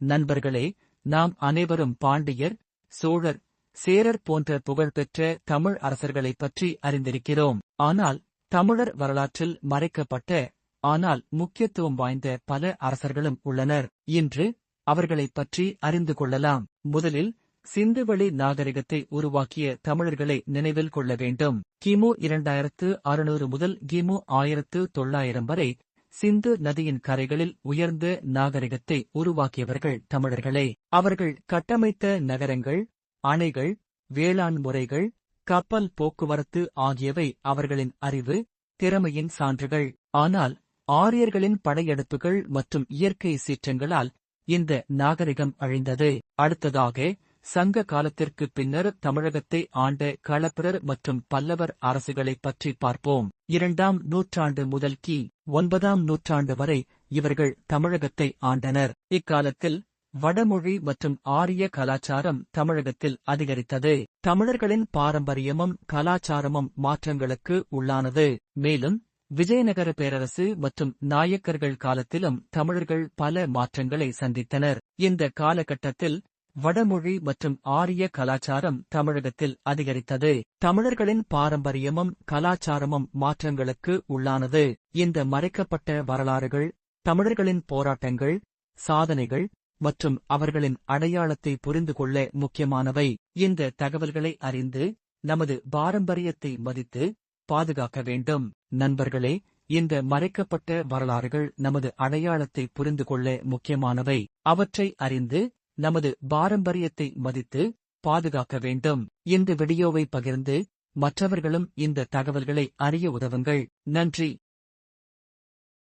நண்பர்களே நாம் அனைவரும் பாண்டியர் சோழர் சேரர் போன்ற புகழ்பெற்ற தமிழ் அரசர்களைப் பற்றி அறிந்திருக்கிறோம். ஆனால் தமிழர் வரலாற்றில் மறைக்கப்பட்ட ஆனால் முக்கியத்துவம் வாய்ந்த பல அரசர்களும் உள்ளனர். இன்று அவர்களைப் பற்றி அறிந்து கொள்ளலாம். முதலில் சிந்துவெளி நாகரிகத்தை உருவாக்கிய தமிழர்களை நினைவில் கொள்ள வேண்டும். கிமு இரண்டாயிரத்து அறுநூறு முதல் கிமு ஆயிரத்து தொள்ளாயிரம் வரை சிந்து நதியின் கரைகளில் உயர்ந்த நாகரிகத்தை உருவாக்கியவர்கள் தமிழர்களே. அவர்கள் கட்டமைத்த நகரங்கள் அணைகள் வேளாண் முறைகள் கப்பல் போக்குவரத்து ஆகியவை அவர்களின் அறிவு திறமையின் சான்றுகள். ஆனால் ஆரியர்களின் படையெடுப்புகள் மற்றும் இயற்கை சீற்றங்களால் இந்த நாகரிகம் அழிந்தது. அடுத்ததாக சங்க காலத்திற்கு பின்னர் தமிழகத்தை ஆண்ட களப்பிரர் மற்றும் பல்லவர் அரசுகளைப் பற்றி பார்ப்போம். இரண்டாம் நூற்றாண்டு முதல் கி. ஒன்பதாம் நூற்றாண்டு வரை இவர்கள் தமிழகத்தை ஆண்டனர். இக்காலத்தில் வடமொழி மற்றும் ஆரிய கலாச்சாரம் தமிழகத்தில் அதிகரித்தது. தமிழர்களின் பாரம்பரியமும் கலாச்சாரமும் மாற்றங்களுக்கு உள்ளானது. மேலும் விஜயநகர பேரரசு மற்றும் நாயக்கர்கள் காலத்திலும் தமிழர்கள் பல மாற்றங்களை சந்தித்தனர். இந்த காலகட்டத்தில் வடமொழி மற்றும் ஆரிய கலாச்சாரம் தமிழகத்தில் அதிகரித்தது. தமிழர்களின் பாரம்பரியமும் கலாச்சாரமும் மாற்றங்களுக்கு உள்ளானது. இந்த மறைக்கப்பட்ட வரலாறுகள் தமிழர்களின் போராட்டங்கள் சாதனைகள் மற்றும் அவர்களின் அடையாளத்தை புரிந்து கொள்ள முக்கியமானவை. இந்த தகவல்களை அறிந்து நமது பாரம்பரியத்தை மதித்து பாதுகாக்க வேண்டும். நண்பர்களே இந்த மறைக்கப்பட்ட வரலாறுகள் நமது அடையாளத்தை புரிந்து கொள்ள முக்கியமானவை. அவற்றை அறிந்து நமது பாரம்பரியத்தை மதித்து பாதுகாக்க வேண்டும் இந்த வீடியோவை பகிர்ந்து மற்றவர்களும் இந்த தகவல்களை அறிய உதவுங்கள். நன்றி.